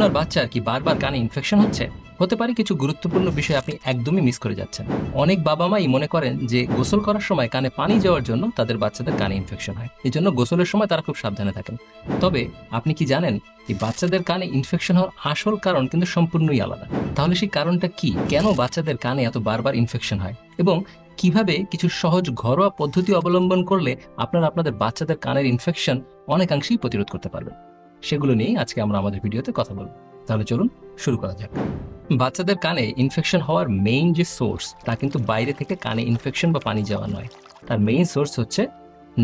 আপনার বাচ্চার কি বারবার কানে ইনফেকশন হচ্ছে? হতে পারে কিছু গুরুত্বপূর্ণ বিষয় আপনি একদমই মিস করে যাচ্ছেন। অনেক বাবা মাই মনে করেন যে, গোসল করার সময় কানে পানি যাওয়ার জন্য তাদের বাচ্চাদের কানে ইনফেকশন হয়। এই জন্য গোসলের সময় তারা খুব সাবধানে থাকেন। তবে আপনি কি জানেন এই বাচ্চাদের কানে ইনফেকশন হওয়ার আসল কারণ কিন্তু সম্পূর্ণই আলাদা। তাহলে সেই কারণটা কি? কেন বাচ্চাদের কানে এত বারবার ইনফেকশন হয়? এবং কীভাবে কিছু সহজ ঘরোয়া পদ্ধতি অবলম্বন করলে আপনারা আপনাদের বাচ্চাদের কানের ইনফেকশন অনেকাংশেই প্রতিরোধ করতে পারবেন? সেগুলো নিয়েই আজকে আমরা আমাদের ভিডিওতে কথা বলব। তাহলে চলুন শুরু করা যাক। বাচ্চাদের কানে ইনফেকশন হওয়ার মেইন যে সোর্স তা কিন্তু বাইরে থেকে কানে ইনফেকশন বা পানি যাওয়া নয়। তার মেইন সোর্স হচ্ছে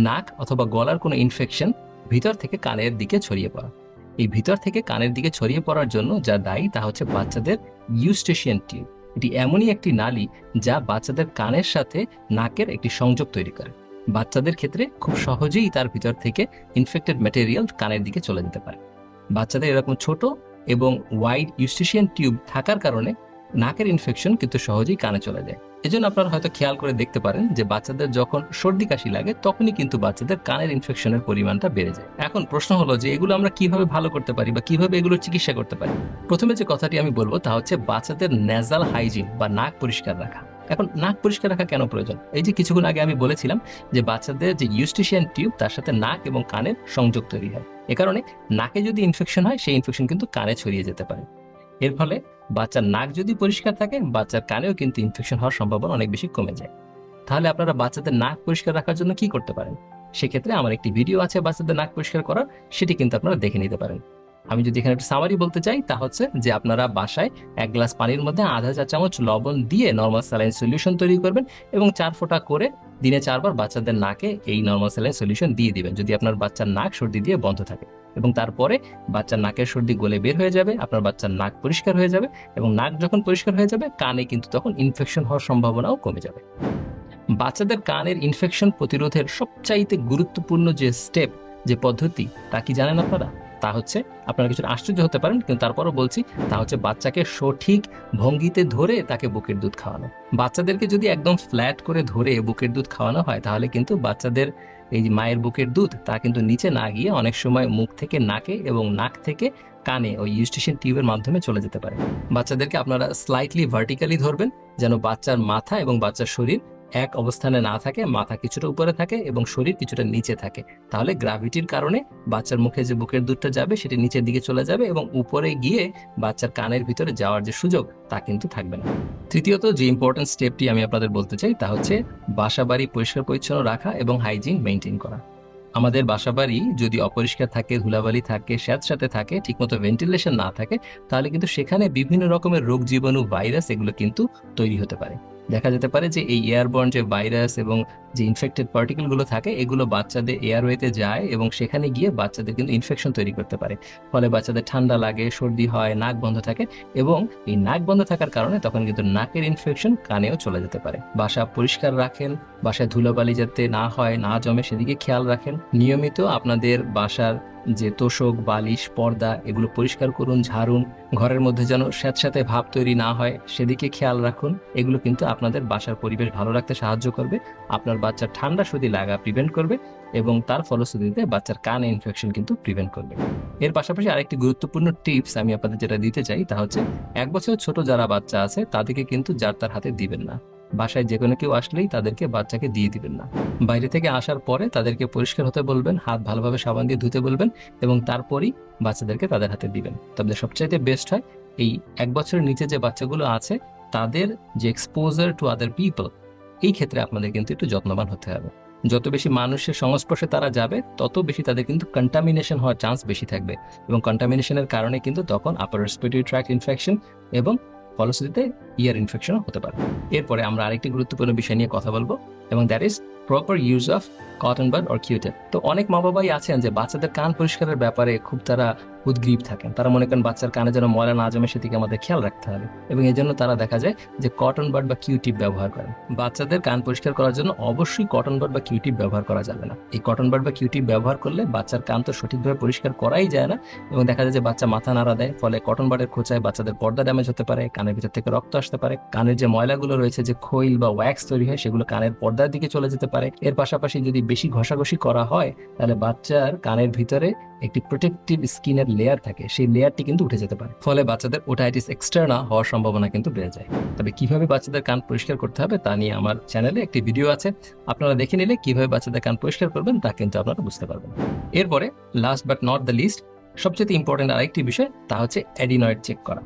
নাক অথবা গলার কোনো ইনফেকশন ভিতর থেকে কানের দিকে ছড়িয়ে পড়া। এই ভিতর থেকে কানের দিকে ছড়িয়ে পড়ার জন্য যা দায়ী, তা হচ্ছে বাচ্চাদের ইউস্টেশিয়ান টিউব এটি এমনই একটি নালী যা বাচ্চাদের কানের সাথে নাকের একটি সংযোগ তৈরি করে। বাচ্চাদের ক্ষেত্রে খুব সহজেই তার ভিতর থেকে ইনফেক্টেড ম্যাটেরিয়াল কানের দিকে চলে যেতে পারে। বাচ্চাদের এরকম ছোট এবং ওয়াইড ইউস্টেশিয়ান টিউব থাকার কারণে নাকের ইনফেকশন কিন্তু সহজেই কানে চলে যায়। এজন্য আপনারা হয়তো খেয়াল করে দেখতে পারেন যে বাচ্চাদের যখন সর্দি কাশি লাগে, তখনই কিন্তু বাচ্চাদের কানের ইনফেকশনের পরিমাণটা বেড়ে যায়। এখন প্রশ্ন হলো যে এগুলো আমরা কীভাবে ভালো করতে পারি বা কীভাবে এগুলোর চিকিৎসা করতে পারি? প্রথমে যে কথাটি আমি বলব তা হচ্ছে বাচ্চাদের নেজাল হাইজিন বা নাক পরিষ্কার রাখা। এখন নাক পরিষ্কার রাখা কেন প্রয়োজন? এই যে কিছুক্ষণ আগে আমি বলেছিলাম যে বাচ্চাদের যে ইউস্টেশিয়ান টিউব, তার সাথে নাক এবং কানের সংযোগ তৈরি হয়। এ কারণে নাকে যদি ইনফেকশন হয়, সেই ইনফেকশন কিন্তু কানে ছড়িয়ে যেতে পারে। এর ফলে বাচ্চার নাক যদি পরিষ্কার থাকে, বাচ্চার কানেও কিন্তু ইনফেকশন হওয়ার সম্ভাবনা অনেক বেশি কমে যায়। তাহলে আপনারা বাচ্চাদের নাক পরিষ্কার রাখার জন্য কি করতে পারেন? সেক্ষেত্রে আমার একটি ভিডিও আছে বাচ্চাদের নাক পরিষ্কার করার, সেটি কিন্তু আপনারা দেখে নিতে পারেন। আমি যদি এখানে একটা সামারি বলতে চাই, তা হচ্ছে যে আপনারা বাসায় এক গ্লাস পানির মধ্যে আধা চা চামচ লবণ দিয়ে নর্মাল স্যালাইন সলিউশন তৈরি করবেন এবং চার ফোঁটা করে দিনে চারবার বাচ্চাদের নাকে এই নর্মাল স্যালাইন সলিউশন দিয়ে দিবেন। যদি আপনার বাচ্চার নাক সর্দি দিয়ে বন্ধ থাকে এবং তারপরে বাচ্চার নাকের সর্দি গলে বের হয়ে যাবে, আপনার বাচ্চার নাক পরিষ্কার হয়ে যাবে এবং নাক যখন পরিষ্কার হয়ে যাবে, কানে কিন্তু তখন ইনফেকশন হওয়ার সম্ভাবনাও কমে যাবে। বাচ্চাদের কানের ইনফেকশন প্রতিরোধের সবচাইতে গুরুত্বপূর্ণ যে স্টেপ যে পদ্ধতি, তা কি জানেন আপনারা? তা হচ্ছে আপনারা কিছু আশ্চর্য হতে পারেন, কিন্তু তারপরও বলছি, তা হচ্ছে বাচ্চাকে সঠিক ভঙ্গিতে ধরে তাকে বুকের দুধ খাওয়ানো। বাচ্চাদেরকে যদি একদম ফ্ল্যাট করে ধরে বুকের দুধ খাওয়ানো হয়, তাহলে কিন্তু বাচ্চাদের এই মায়ের বুকের দুধ, তা কিন্তু নিচে না গিয়ে অনেক সময় মুখ থেকে নাকে এবং নাক থেকে কানে ওই ইউস্টেশন টিউবের মাধ্যমে চলে যেতে পারে। বাচ্চাদেরকে আপনারা স্লাইটলি ভার্টিক্যালি ধরবেন, যেন বাচ্চার মাথা এবং বাচ্চার শরীর এক অবস্থানে না থাকে, মাথা কিছুটা উপরে থাকে এবং শরীর কিছুটা নিচে থাকে। তাহলে গ্রাভিটির কারণে বাচ্চার মুখে যে বুকের দুধটা যাবে, সেটি নিচের দিকে চলে যাবে এবং উপরে গিয়ে বাচ্চার কানের ভিতরে যাওয়ার যে সুযোগ, তা কিন্তু থাকবে না। তৃতীয়ত যে ইম্পর্টেন্ট স্টেপটি আমি আপনাদের বলতে চাই, তা হচ্ছে বাসা বাড়ি পরিষ্কার পরিচ্ছন্ন রাখা এবং হাইজিন মেনটেন করা। আমাদের বাসাবাড়ি যদি অপরিষ্কার থাকে, ধুলাবালি থাকে, স্যাঁতস্যাঁতে থাকে, ঠিকমতো ভেন্টিলেশন না থাকে, তাহলে কিন্তু সেখানে বিভিন্ন রকমের রোগ জীবাণু ভাইরাস এগুলো কিন্তু তৈরি হতে পারে। দেখা যেতে পারে যে এই এয়ারবর্ন যে ভাইরাস এবং যে ইনফেক্টেড পার্টিকেলগুলো থাকে, এগুলো বাচ্চাদের এয়ারওয়েতে যায় এবং সেখানে গিয়ে বাচ্চাদের কিন্তু ইনফেকশন তৈরি করতে পারে। ফলে বাচ্চাদের ঠান্ডা লাগে, সর্দি হয়, নাক বন্ধ থাকে এবং এই নাক বন্ধ থাকার কারণে তখন কিন্তু নাকের ইনফেকশন কানেও চলে যেতে পারে। বাসা পরিষ্কার রাখেন বাসায় ধুলোবালি যাতে না হয়, না জমে, সেদিকে খেয়াল রাখেন। নিয়মিত আপনাদের বাসার যে তোষক, বালিশ, পর্দা, এগুলো পরিষ্কার করুন, ঝাড়ুন। ঘরের মধ্যে যেন স্যাঁতস্যাঁতে ভাব তৈরি না হয়, সেদিকে খেয়াল রাখুন। এগুলো কিন্তু আপনাদের বাসার পরিবেশ ভালো রাখতে সাহায্য করবে। আপনার বাচ্চার ঠান্ডা সর্দি লাগা প্রিভেন্ট করবে এবং তার ফলশ্রুতিতে বাচ্চার কানে ইনফেকশন কিন্তু প্রিভেন্ট করবে। এর পাশাপাশি আরেকটি গুরুত্বপূর্ণ টিপস আমি আপনাদের যেটা দিতে চাই, তা হচ্ছে এক বছর ছোট যারা বাচ্চা আছে, তাদেরকে কিন্তু যার তার হাতে দিবেন না। বাসায় যে কোনো কেউ আসলেই তাদেরকে বাচ্চাকে দিয়ে দিবেন না। বাইরে থেকে আসার পরে তাদেরকে পরিষ্কার হতে বলবেন, হাত ভালোভাবে সাবান দিয়ে ধুতে বলবেন এবং তারপরই বাচ্চাদেরকে তাদের হাতে দিবেন। তবে সবচাইতে বেস্ট হয় এই এক বছরের নিচে যে বাচ্চাগুলো আছে, তাদের যে এক্সপোজার টু আদার পিপল এই ক্ষেত্রে আপনাদের কিন্তু একটু যত্নবান হতে হবে। যত বেশি মানুষের সংস্পর্শে তারা যাবে, তত বেশি তাদের কিন্তু কন্টামিনেশন হওয়ার চান্স বেশি থাকবে এবং কন্টামিনেশনের কারণে কিন্তু তখন আপার রেসপিরেটরি ট্র্যাক ইনফেকশন এবং ফলশ্রুতিতে ইয়ার ইনফেকশনও হতে পারে। এরপরে আমরা আরেকটি গুরুত্বপূর্ণ বিষয় নিয়ে কথা বলব, এবং that is proper use of cotton bud or Q tip তো অনেক মা বাবাই আছেন যে বাচ্চাদের কান পরিষ্কারের ব্যাপারে খুব তারা উদ্গ্রীব থাকেন। তারা মনে করেন বাচ্চার কানে যেন ময়লা না জমে, সেদিকে আমাদের খেয়াল রাখতে হবে। এবং এই জন্য তারা দেখা যায় যে কটন বাড বা কিউটিপ ব্যবহার করেন। বাচ্চাদের কান পরিষ্কার করার জন্য অবশ্যই কটন বাড বা কিউটিপ ব্যবহার করা যাবে না। এই কটন বাড বা কিউটিপ ব্যবহার করলে বাচ্চার কান তো সঠিকভাবে পরিষ্কার করাই যায় না এবং দেখা যায় যে বাচ্চা মাথা নাড়া দেয়। ফলে কটন বাডের খোঁচায় বাচ্চাদের পর্দা ড্যামেজ হতে পারে, কানের ভিতর থেকে রক্ত আসতে পারে। কানের যে ময়লাগুলো রয়েছে, যে খৈল বা ওয়্যাক্স তৈরি হয়, সেগুলো কানের পর্দার দিকে চলে যেতে পারে। এর পাশাপাশি যদি বেশি ঘষাঘষি করা হয়, তাহলে বাচ্চার কানের ভিতরে একটি প্রোটেক্টিভ স্কিনের লেয়ার থাকে, সেই লেয়ারটি কিন্তু উঠে যেতে পারে। ফলে বাচ্চাদের ওটাইটিস এক্সটার্না হওয়ার সম্ভাবনা কিন্তু বেড়ে যায়। তবে কীভাবে বাচ্চাদের কান পরিষ্কার করতে হবে তা নিয়ে আমার চ্যানেলে একটি ভিডিও আছে। আপনারা দেখে নিলে কীভাবে বাচ্চাদের কান পরিষ্কার করবেন তা কিন্তু আপনারা বুঝতে পারবেন। এরপরে last but not the least সবচেয়ে ইম্পর্টেন্ট আরেকটি বিষয়, তা হচ্ছে অ্যাডিনয়েড চেক করা।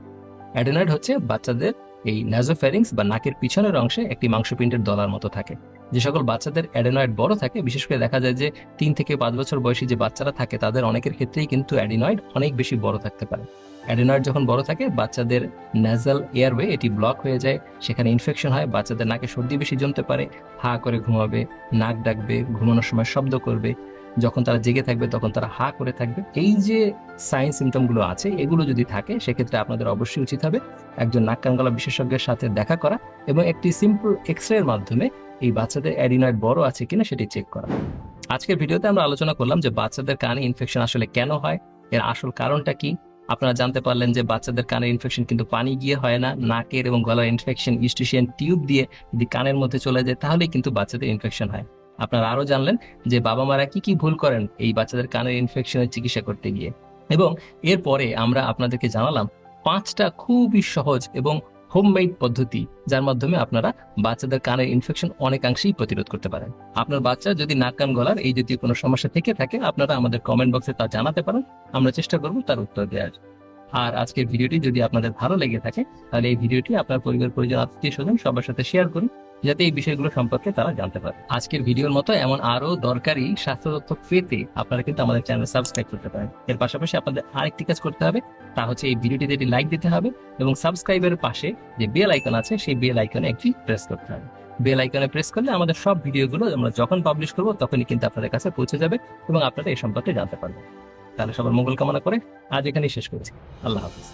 অ্যাডিনয়েড হচ্ছে বাচ্চাদের এই ন্যাজোফ্যারিংস বা নাকের পিছনের অংশে একটি মাংসপিণ্ডের দলার মতো থাকে। যে সকল বাচ্চাদের অ্যাডেনয়েড বড় থাকে, বিশেষ করে দেখা যায় যে তিন থেকে পাঁচ বছর বয়সী যে বাচ্চারা থাকে, তাদের অনেকের ক্ষেত্রেই কিন্তু অ্যাডেনয়েড অনেক বেশি বড় থাকতে পারে। অ্যাডেনয়েড যখন বড় থাকে, বাচ্চাদের ন্যাজাল এয়ারওয়ে এটি ব্লক হয়ে যায়, সেখানে ইনফেকশন হয়, বাচ্চাদের নাকে সর্দি বেশি জমতে পারে, হা করে ঘুমাবে, নাক ডাকবে, ঘুমানোর সময় শব্দ করবে যখন তারা জেগে থাকবে, তখন তারা হা করে থাকবে। এই যে সাইন সিমটমগুলো আছে, এগুলো যদি থাকে, সেক্ষেত্রে আপনাদের অবশ্যই উচিত হবে একজন নাক কান গলা বিশেষজ্ঞের সাথে দেখা করা এবং একটি সিম্পল এক্স রে এর মাধ্যমে এই বাচ্চাদের অ্যাডিনয়েড বড় আছে কিনা সেটি চেক করা। আজকের ভিডিওতে আমরা আলোচনা করলাম যে বাচ্চাদের কানে ইনফেকশন আসলে কেন হয়, এর আসল কারণটা কি? আপনারা জানতে পারলেন যে বাচ্চাদের কানের ইনফেকশন কিন্তু পানি গিয়ে হয় না, নাকের এবং গলার ইনফেকশন ইস্টিশিয়ান টিউব দিয়ে যদি কানের মধ্যে চলে যায়, তাহলেই কিন্তু বাচ্চাদের ইনফেকশন হয়। আপনারা আরও জানলেন যে বাবা মারা কি কি ভুল করেন এই বাচ্চাদের কানের ইনফেকশনের চিকিৎসা করতে গিয়ে। এবং এরপরে আমরা আপনাদেরকে জানালাম পাঁচটা খুবই সহজ এবং হোমমেড পদ্ধতি, যার মাধ্যমে আপনারা বাচ্চাদের কানের ইনফেকশন অনেকাংশেই প্রতিরোধ করতে পারেন। আপনার বাচ্চা যদি নাক কান গলার এই জাতীয় কোনো সমস্যা থেকে থাকে, আপনারা আমাদের কমেন্ট বক্সে তা জানাতে পারেন। আমরা চেষ্টা করব তার উত্তর দেওয়ার। আর আজকের ভিডিওটি যদি আপনাদের ভালো লেগে থাকে, তাহলে এই ভিডিওটি আপনার পরিবার পরিজন আত্মীয় স্বজন সবার সাথে শেয়ার করুন। যাতে এই বিষয়গুলো সম্পর্কে তারা জানতে পারে। আজকের ভিডিওর মতো এমন আরও দরকারি স্বাস্থ্য তথ্য পেতে আপনারা কিন্তু আমাদের চ্যানেল সাবস্ক্রাইব করতে পারেন। এর পাশাপাশি আপনাদের আরেকটি কাজ করতে হবে, তা হচ্ছে এই ভিডিওটিতে একটি লাইক দিতে হবে এবং সাবস্ক্রাইবের পাশে যে বেল আইকন আছে, সেই বেল আইকনে একটি প্রেস করতে হবে। বেল আইকনে প্রেস করলে আমাদের সব ভিডিওগুলো আমরা যখন পাবলিশ করব, তখনই কিন্তু আপনাদের কাছে পৌঁছে যাবে এবং আপনারা এই সম্পর্কে জানতে পারবেন। তাহলে সবার মঙ্গল কামনা করে আজ এখানেই শেষ করছি। আল্লাহ হাফিজ।